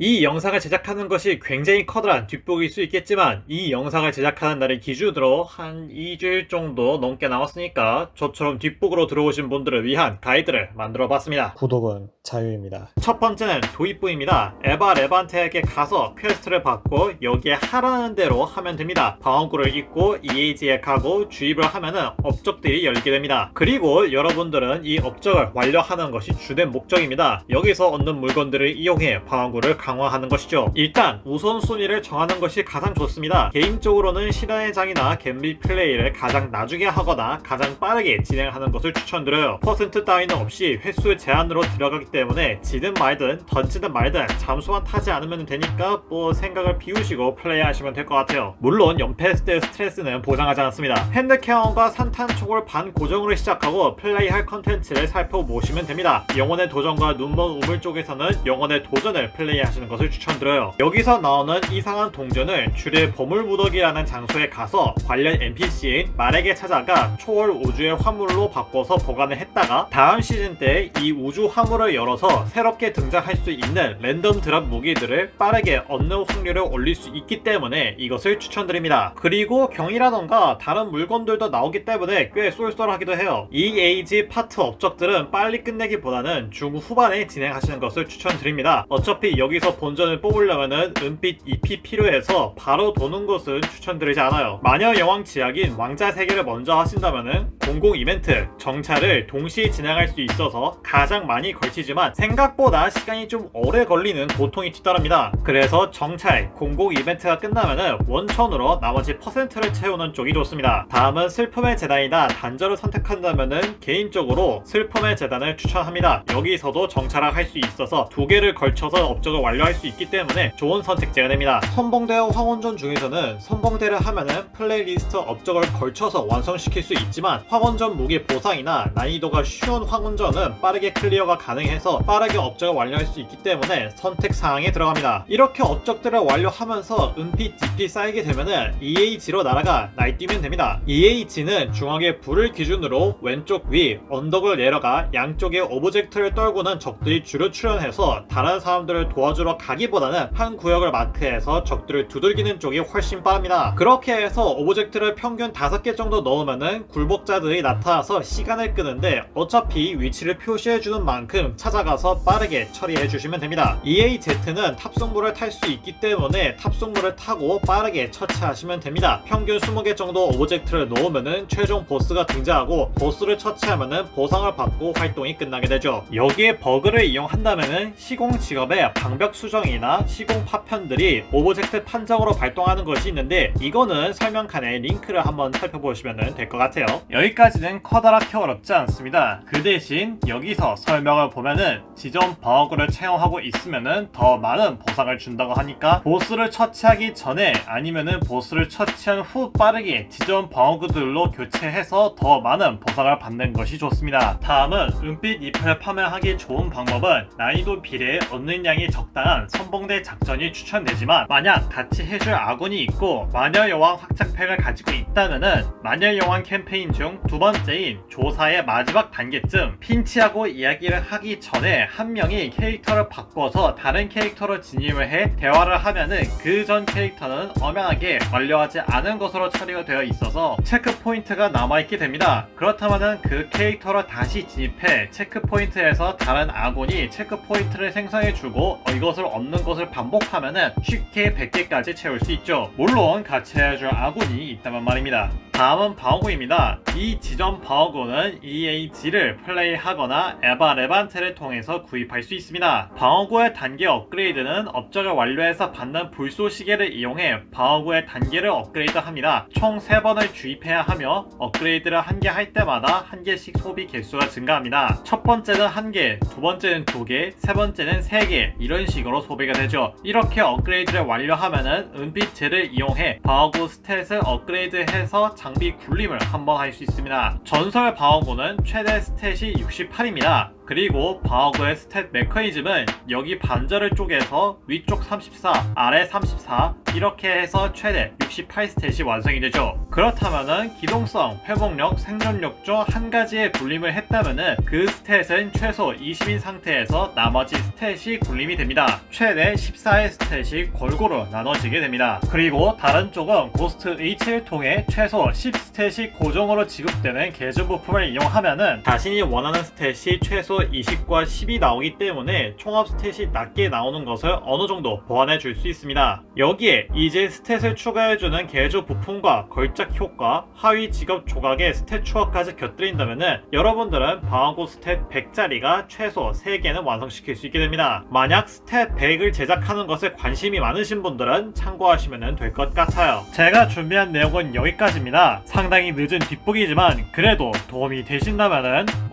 이 영상을 제작하는 것이 굉장히 커다란 뒷북일 수 있겠지만 이 영상을 제작하는 날을 기준으로 한 2주일 정도 넘게 남았으니까 저처럼 뒷북으로 들어오신 분들을 위한 가이드를 만들어 봤습니다. 구독은 자유입니다. 첫 번째는 도입부입니다. 에바 레반테에게 가서 퀘스트를 받고 여기에 하라는 대로 하면 됩니다. 방어구를 입고 EAG에 가고 주입을 하면은 업적들이 열게 됩니다. 그리고 여러분들은 이 업적을 완료하는 것이 주된 목적입니다. 여기서 얻는 물건들을 이용해 방어구를 강화하는 것이죠. 일단 우선순위를 정하는 것이 가장 좋습니다. 개인적으로는 신화의 장이나 갬비 플레이를 가장 나중에 하거나 가장 빠르게 진행하는 것을 추천드려요. 퍼센트 따위는 없이 횟수 제한으로 들어가기 때문에 지든 말든 던지든 말든 잠수만 타지 않으면 되니까 뭐 생각을 비우시고 플레이하시면 될 것 같아요. 물론 연패했을 때 스트레스는 보장하지 않습니다. 핸드캐논과 산탄총을 반 고정으로 시작하고 플레이할 컨텐츠를 살펴보시면 됩니다. 영혼의 도전과 눈먼 우물 쪽에서는 영혼의 도전을 플레이하시 는 것을 추천드려요. 여기서 나오는 이상한 동전을 줄의 보물 무더기라는 장소에 가서 관련 NPC인 말에게 찾아가 초월 우주의 화물로 바꿔서 보관을 했다가 다음 시즌 때 이 우주 화물을 열어서 새롭게 등장할 수 있는 랜덤 드랍 무기들을 빠르게 얻는 확률을 올릴 수 있기 때문에 이것을 추천드립니다. 그리고 경이라던가 다른 물건들도 나오기 때문에 꽤 쏠쏠하기도 해요. 이 에이지 파트 업적들은 빨리 끝내기보다는 중후반에 진행하시는 것을 추천드립니다. 어차피 여기서 본전을 뽑으려면은 은빛 잎이 필요해서 바로 도는 것은 추천드리지 않아요. 마녀 여왕 지약인 왕자 세계를 먼저 하신다면은 공공 이벤트 정찰을 동시에 진행할 수 있어서 가장 많이 걸치지만 생각보다 시간이 좀 오래 걸리는 고통이 뒤따릅니다. 그래서 정찰 공공 이벤트가 끝나면은 원천으로 나머지 퍼센트를 채우는 쪽이 좋습니다. 다음은 슬픔의 재단이나 단절을 선택한다면은 개인적으로 슬픔의 재단을 추천합니다. 여기서도 정찰을 할 수 있어서 두 개를 걸쳐서 업적을 완 료할 수 있기 때문에 좋은 선택지가 됩니다. 선봉대와 황혼전 중에서는 선봉대를 하면은 플레이리스트 업적을 걸쳐서 완성시킬 수 있지만 황혼전 무기 보상이나 난이도가 쉬운 황혼전은 빠르게 클리어가 가능해서 빠르게 업적을 완료할 수 있기 때문에 선택 사항에 들어갑니다. 이렇게 업적들을 완료하면서 은빛 DP 쌓이게 되면은 EAG로 날아가 날뛰면 됩니다. EAG는 중앙의 불을 기준으로 왼쪽 위 언덕을 내려가 양쪽에 오브젝트를 떨구는 적들이 주로 출현해서 다른 사람들을 도와주 러 가기보다는 한 구역을 마크해서 적들을 두들기는 쪽이 훨씬 빠릅니다. 그렇게 해서 오브젝트를 평균 5개 정도 넣으면은 굴복자들이 나타나서 시간을 끄는데 어차피 위치를 표시해주는 만큼 찾아가서 빠르게 처리해 주시면 됩니다. EAZ는 탑승물을 탈 수 있기 때문에 탑승물을 타고 빠르게 처치하시면 됩니다. 평균 20개 정도 오브젝트를 넣으면은 최종 보스가 등장하고 보스를 처치하면은 보상을 받고 활동이 끝나게 되죠. 여기에 버그를 이용한다면은 시공 직업의 방벽 수정이나 시공 파편들이 오브젝트 판정으로 발동하는 것이 있는데 이거는 설명칸에 링크를 한번 살펴보시면 될 것 같아요. 여기까지는 커다랗게 어렵지 않습니다. 그 대신 여기서 설명을 보면은 지점 버그를 채용하고 있으면은 더 많은 보상을 준다고 하니까 보스를 처치하기 전에 아니면은 보스를 처치한 후 빠르게 지점 버그들로 교체해서 더 많은 보상을 받는 것이 좋습니다. 다음은 은빛 잎을 파멸하기 좋은 방법은 난이도 비례에 얻는 양이 적 당한 선봉대 작전이 추천되지만 만약 같이 해줄 아군이 있고 마녀 여왕 확장팩을 가지고 있다면은 마녀 여왕 캠페인 중 두 번째인 조사의 마지막 단계쯤 핀치하고 이야기를 하기 전에 한 명이 캐릭터를 바꿔서 다른 캐릭터로 진입을 해 대화를 하면은 그 전 캐릭터는 엄연하게 완료하지 않은 것으로 처리가 되어 있어서 체크 포인트가 남아있게 됩니다. 그렇다면은 그 캐릭터로 다시 진입해 체크 포인트에서 다른 아군이 체크 포인트를 생성해주고 이것 을 얻는 것을 반복하면은 쉽게 100개까지 채울 수 있죠. 물론 같이 해줄 아군이 있다면 말입니다. 다음은 방어구입니다. 이 지점 방어구는 EAG를 플레이하거나 에바 레반테를 통해서 구입할 수 있습니다. 방어구의 단계 업그레이드는 업적을 완료해서 받는 불소 시계를 이용해 방어구의 단계를 업그레이드합니다. 총 3번을 주입해야 하며 업그레이드를 한 개 할 때마다 한 개씩 소비 개수가 증가합니다. 첫 번째는 한 개, 두 번째는 두 개, 세 번째는 세 개, 이런 식으로 소비가 되죠. 이렇게 업그레이드를 완료하면은 은빛 젤을 이용해 방어구 스탯을 업그레이드해서 장비 굴림을 한번 할 수 있습니다. 전설 방어구는 최대 스탯이 68입니다. 그리고 방어구의 스탯 메커니즘은 여기 반절을 쪼개서 위쪽 34, 아래 34 이렇게 해서 최대 68 스탯이 완성이 되죠. 그렇다면은 기동성, 회복력, 생존력 중 한 가지에 굴림을 했다면은 그 스탯은 최소 20인 상태에서 나머지 스탯이 굴림이 됩니다. 최대 14의 스탯이 골고루 나눠지게 됩니다. 그리고 다른 쪽은 고스트 H를 통해 최소 10 스탯이 고정으로 지급되는 계정 부품을 이용하면은 자신이 원하는 스탯이 최소 20과 10이 나오기 때문에 총합 스탯이 낮게 나오는 것을 어느 정도 보완해 줄 수 있습니다. 여기에 이제 스탯을 추가해주는 개조 부품과 걸작 효과, 하위 직업 조각의 스탯 추가까지 곁들인다면은 여러분들은 방어구 스탯 100짜리가 최소 3개는 완성시킬 수 있게 됩니다. 만약 스탯 100을 제작하는 것에 관심이 많으신 분들은 참고하시면 될 것 같아요. 제가 준비한 내용은 여기까지입니다. 상당히 늦은 뒷북이지만 그래도 도움이 되신다면은 어...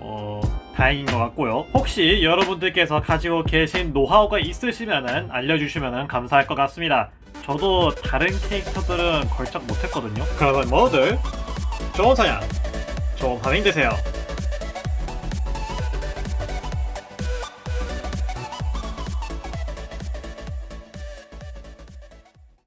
다행인 것 같고요. 혹시 여러분들께서 가지고 계신 노하우가 있으시면은 알려주시면 감사할 것 같습니다. 저도 다른 캐릭터들은 걸작 못했거든요. 그러면 모두 좋은 사냥, 좋은 파밍 되세요.